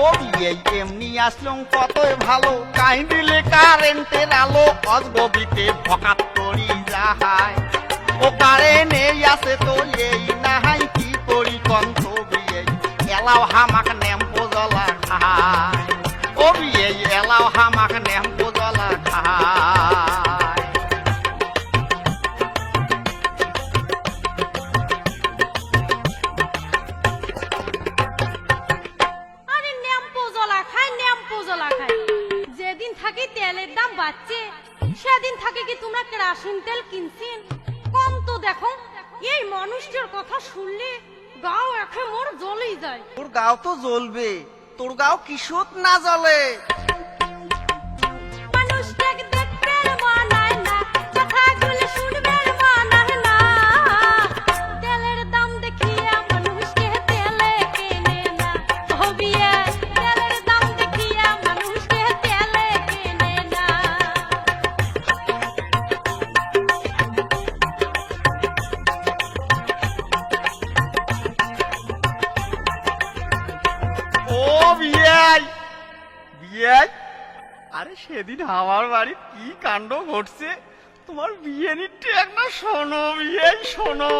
এমনি আসলুম, কতই ভালো। কাহি দিলে কারেন্টের আলো, অজগবিতে ভকাত করি যাহাই। ও কারেন্ট এই আছে তো এই, নাহাই কি করি কন্ত বিয়ে এলাও হামাক নেম্পো জ্বলা খায় থাকি তেলের দাম বাড়ছে। সেদিন থাকে কি তোমরা কেরাসিন তেল কিনছেন? কম তো দেখো, এই মানুষটার কথা শুনলে গাও এখন মোর জ্বলেই যায়। তোর গাও তো জ্বলবে, তোর গাও কিশোর না জ্বলে? বিয়াই আরে সেদিন আমার বাড়ির কি কাণ্ড ঘটছে? তোমার বিয়ে নিতে একটা শোনো বিয়াই শোনো।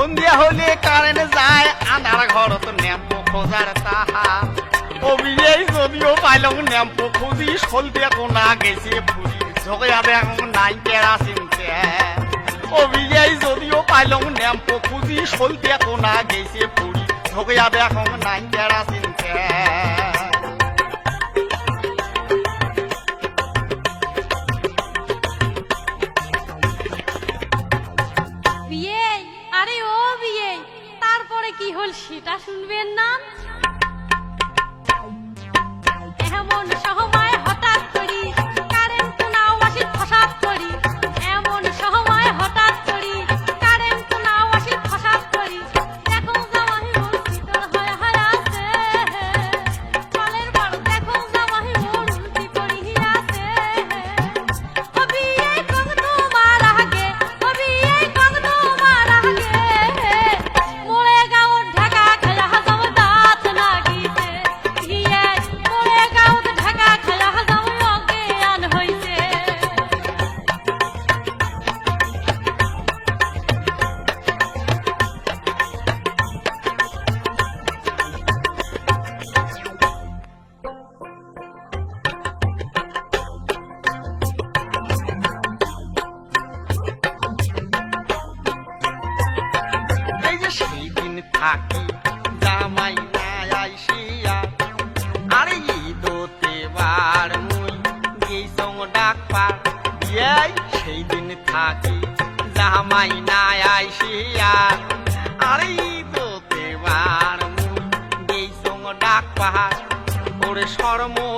সন্ধ্যা হলে কারেন্ট যায় আধার ঘর তো ন্যাম্প খোঁজার ও বিয়ে যদিও পাইলাম ন্যাম্প খুঁজি সলতে কোনা গেছে ফুরি ঝোঁকে এখন নাই কেরাসিন বিয়ে যদিও পাইলাম ন্যাম্প খুঁজি সলতে কোনা গেছে ফুরি ঝোঁকে এখন নাই কেরাসিন আরে ও বিয়ে। তারপরে কি হল সেটা শুনবেন না? সেই দিন থাকি জামাই না আইসিয়া। আরে তো বার মুই গেছং ডাক পাহাড়, ওরে শরমতে